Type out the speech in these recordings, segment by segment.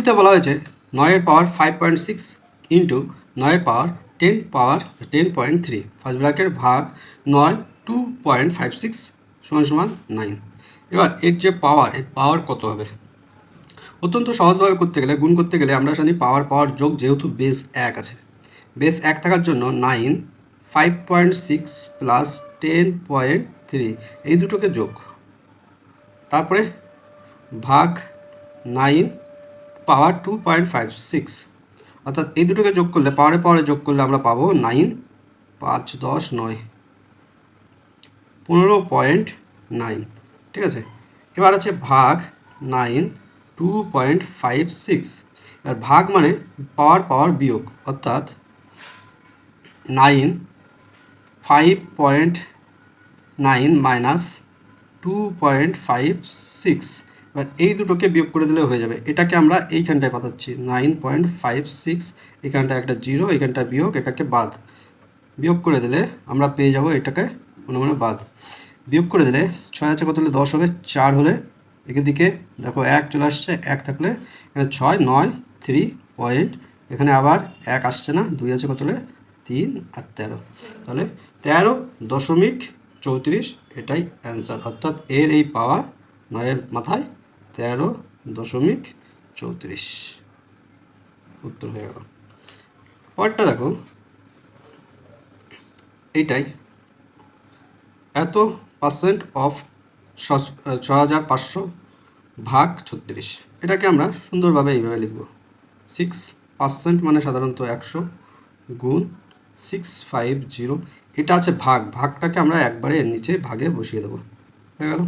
অঙ্কটিতে বলা হয়েছে নয়ের power five point six into নয়ের power ten power ten point three. First ব্র্যাকের ভাগ নয় টু পয়েন্ট ফাইভ সিক্স সমান সমান নাইন। এবার এর যে পাওয়ার এই পাওয়ার কত হবে? অত্যন্ত সহজভাবে করতে গেলে, গুণ করতে গেলে আমরা জানি পাওয়ার পাওয়ার যোগ যেহেতু বেস এক আছে। বেস এক থাকার জন্য nine five point six plus ten point three, এই দুটোকে যোগ। তারপরে ভাগ nine power two point five six. অর্থাৎ এই দুটোকে যোগ করলে, পাওয়ারে পাওয়ারে যোগ করলে আমরা পাবো নাইন, পাঁচ, দশ, নয়, পনেরো পয়েন্ট নাইন। ঠিক আছে? এবার আছে ভাগ nine, two point five six. এবার ভাগ মানে পাওয়ার পাওয়ার বিয়োগ, অর্থাৎ nine, five point nine minus two point five six. এবার এই দুটোকে বিয়োগ করে দিলে হয়ে যাবে। এটাকে আমরা এইখানটায় পাঠাচ্ছি। নাইন পয়েন্ট ফাইভ সিক্স এখানটা একটা জিরো এখানটা বিয়োগ, এটাকে বাদ। বিয়োগ করে দিলে আমরা পেয়ে যাব এটাকে মনে মনে বাদ। বিয়োগ করে দিলে ছয় আছে কত হলে? দশ হবে। চার হলে এখান দিকে দেখো এক চলে আসছে, এক থাকলে এখানে ছয়, নয় থ্রি পয়েন্ট এখানে আবার এক আসছে না। দুই আছে কত হলে? তিন আর তেরো। তাহলে তেরো দশমিক চৌত্রিশ, এটাই অ্যান্সার অর্থাৎ এর এই পাওয়ার নয়ের মাথায় তেরো দশমিক চৌত্রিশ। উত্তর হয়ে গেল। পরেরটা দেখো। এইটাই। এত পার্সেন্ট অফ ছ হাজার পাঁচশো ভাগ ছত্রিশ। এটাকে আমরা সুন্দরভাবে এইভাবে লিখব। সিক্স পার্সেন্ট মানে সাধারণত একশো গুণ সিক্স ফাইভ জিরো এটা আছে ভাগ। ভাগটাকে আমরা একবারে নিচে ভাগে বসিয়ে দেবো। হয়ে গেল।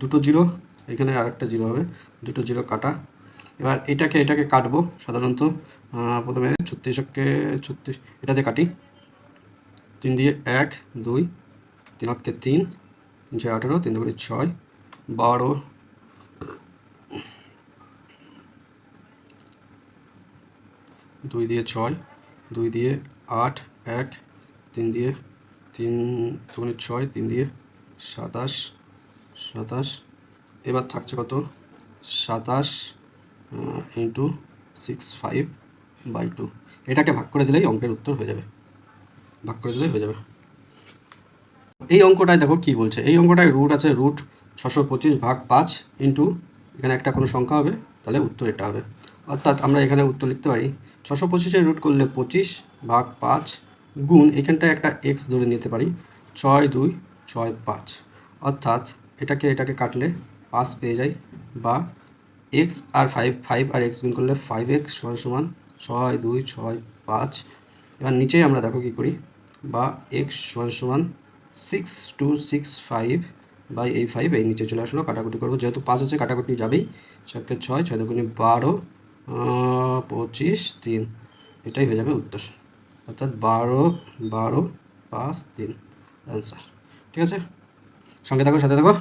দুটো জিরো এখানে আরেকটা জিরো হবে, দুটো জিরো কাটা। এবার এটাকে এটাকে কাটবো সাধারণত প্রথমে ছত্রিশকে ছত্রিশ, এটাতে কাটি। তিন দিয়ে এক, দুই, তিন অক্ষে তিন তিন ছয় আঠেরো, তিন দুগুণে ছয়, বারো। দুই দিয়ে ছয়, দুই দিয়ে আট, এক, তিন দিয়ে তিন, দুগুণে ছয়, তিন দিয়ে সাতাশ সাতাশ এবার থাকছে কত? সাতাশ into six five by two এটাকে ভাগ করে দিলেই অঙ্কের উত্তর হয়ে যাবে। ভাগ করে দিলেই হয়ে যাবে। এই অঙ্কটায় দেখো কি বলছে। এই অঙ্কটায় রুট আছে রুট ছশো পঁচিশ ভাগ পাঁচ ইন্টু এখানে একটা কোনো সংখ্যা হবে, তাহলে উত্তর এটা হবে। অর্থাৎ আমরা এখানে উত্তর লিখতে পারি, ছশো পঁচিশের রুট করলে পঁচিশ ভাগ পাঁচ গুণ এখানটায় একটা এক্স ধরে নিতে পারি, ছয় দুই, ছয় পাঁচ। অর্থাৎ এটাকে এটাকে কাটলে পাঁচ পেয়ে যাই বা এক্স আর ফাইভ ফাইভ আর এক্স গুণ করলে ফাইভ এক্স সমান সমান ছয়, দুই, ছয়, পাঁচ। এবার নিচেই আমরা দেখো কী করি? বা এক্স সমান সমান six two six five by এই ফাইভ এই নিচে চলে আসলো, কাটাকুটি করব। যেহেতু পাঁচ আছে, কাটাকুটি যাবেই। ছয়কে ছয় ছয় দুগুণে বারো পঁচিশ, তিন। এটাই হয়ে যাবে উত্তর। অর্থাৎ বারো বারো, পাঁচ, তিন। অ্যান্সার ঠিক আছে? সঙ্গে থাকো, সাথে থাকো।